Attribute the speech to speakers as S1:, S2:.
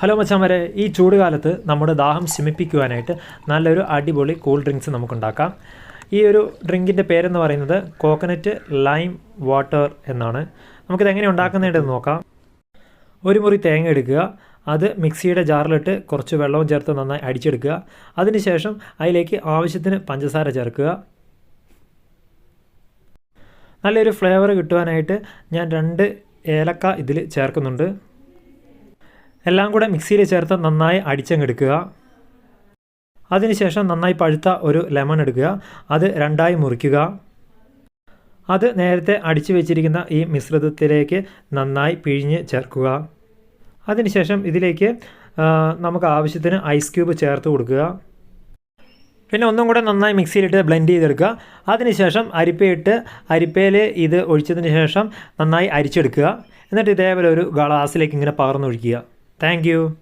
S1: Hello മച്ചാമരെ ഈ ചൂട് കാലത്ത് നമ്മുടെ ദാഹം ശമിപ്പിക്കുവാനായിട്ട് നല്ലൊരു അടിപൊളി കൂൾ ഡ്രിങ്ക്സ് നമുക്കുണ്ടാക്കാം. ഈ ഒരു ഡ്രിങ്കിന്റെ പേരെന്ന് പറയുന്നത് കോക്കനറ്റ് ലൈം വാട്ടർ എന്നാണ്. നമുക്കിത് എങ്ങനെ ഉണ്ടാക്കുന്നതെന്ന് നോക്കാം. ഒരു മുറി തേങ്ങ എടുക്കുക. അത് മിക്സിയുടെ ജാറിലിട്ട് കുറച്ച് വെള്ളവും ചേർത്ത് നന്നായി അടിച്ചെടുക്കുക. അതിനുശേഷം അതിലേക്ക് ആവശ്യത്തിന് പഞ്ചസാര ചേർക്കുക. നല്ലൊരു ഫ്ലേവർ കിട്ടുവാനായിട്ട് ഞാൻ രണ്ട് ഏലക്ക ഇതിൽ ചേർക്കുന്നുണ്ട്. എല്ലാം കൂടെ മിക്സിയിൽ ചേർത്ത് നന്നായി അടിച്ചങ്ങെടുക്കുക. അതിനുശേഷം നന്നായി പഴുത്ത ഒരു ലെമൺ എടുക്കുക. അത് രണ്ടായി മുറിക്കുക. അത് നേരത്തെ അടിച്ചു വെച്ചിരിക്കുന്ന ഈ മിശ്രിതത്തിലേക്ക് നന്നായി പിഴിഞ്ഞ് ചേർക്കുക. അതിനുശേഷം ഇതിലേക്ക് നമുക്ക് ആവശ്യത്തിന് ഐസ് ക്യൂബ് ചേർത്ത് കൊടുക്കുക. പിന്നെ ഒന്നും കൂടെ നന്നായി മിക്സിയിലിട്ട് ബ്ലെൻഡ് ചെയ്തെടുക്കുക. അതിനുശേഷം അരിപ്പയിട്ട് അരിപ്പയിൽ ഇത് ഒഴിച്ചതിന് ശേഷം നന്നായി അരിച്ചെടുക്കുക. എന്നിട്ട് ഇതേപോലെ ഒരു ഗ്ലാസ്സിലേക്ക് ഇങ്ങനെ പകർന്നൊഴിക്കുക. Thank you.